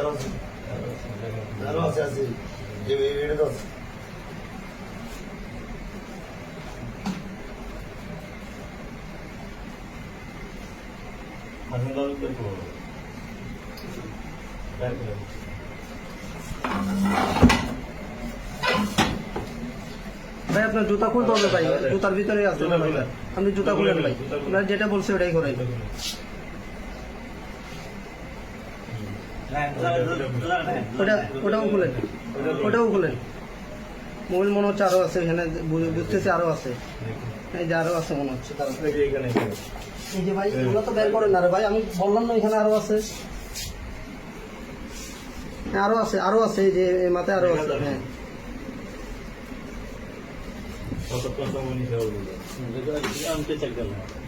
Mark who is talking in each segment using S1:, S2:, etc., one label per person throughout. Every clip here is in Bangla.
S1: একটা একটা।
S2: আরও আছে আছে এটা তো আছে
S1: ভাই আপনার জুতা খুলতে হবে ভাই। জুতার ভিতরে আছে। আপনি জুতা খুলেন ভাই আপনার যেটা বলছে ওটাই করেন ওটা ওটাও খুলেন। ওটাও খুলেন। মোবাইল মনে হচ্ছে আরও আছে এখানে বুঝতেছি আরও আছে। এই যে আরও আছে মনে হচ্ছে এই যে ভাই এগুলো তো বের করেন না রে ভাই আমি বললাম না এখানে আরও আছে। হ্যাঁ, আরও আছে আরও আছে এই যে মাথায় আরও আছে হ্যাঁ।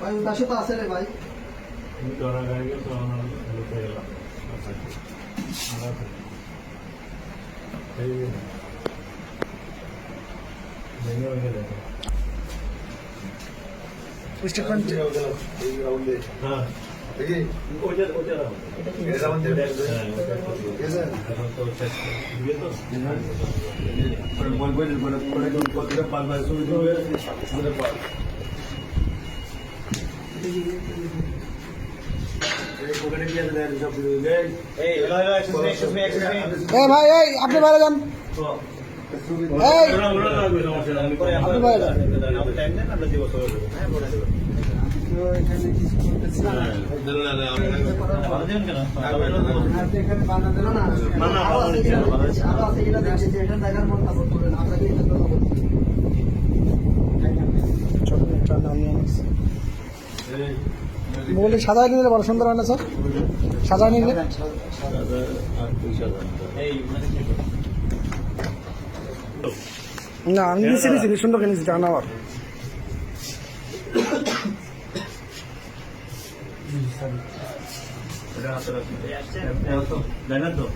S1: এই যে ভাই ওর পাশে তো আছে এ ভাই এই আপনি বাইরে যান। এই। আপনি বাইরে যান না, না, আরও আছে
S3: বানানো
S1: এখানে,
S3: হচ্ছে,
S1: আরও আছে এটা দেখছি যে এটা দেখার মন খাবার করেন আপনাকে এটা তো হবে ছোট একটা নাম নিয়ে নিচ্ছি বলে সাজায় নিলে বড় সুন্দর হয় না, স্যার? সাজায় নিলে? না, আমি নিচে নিচে সুন্দর আমার
S3: জানেন তো।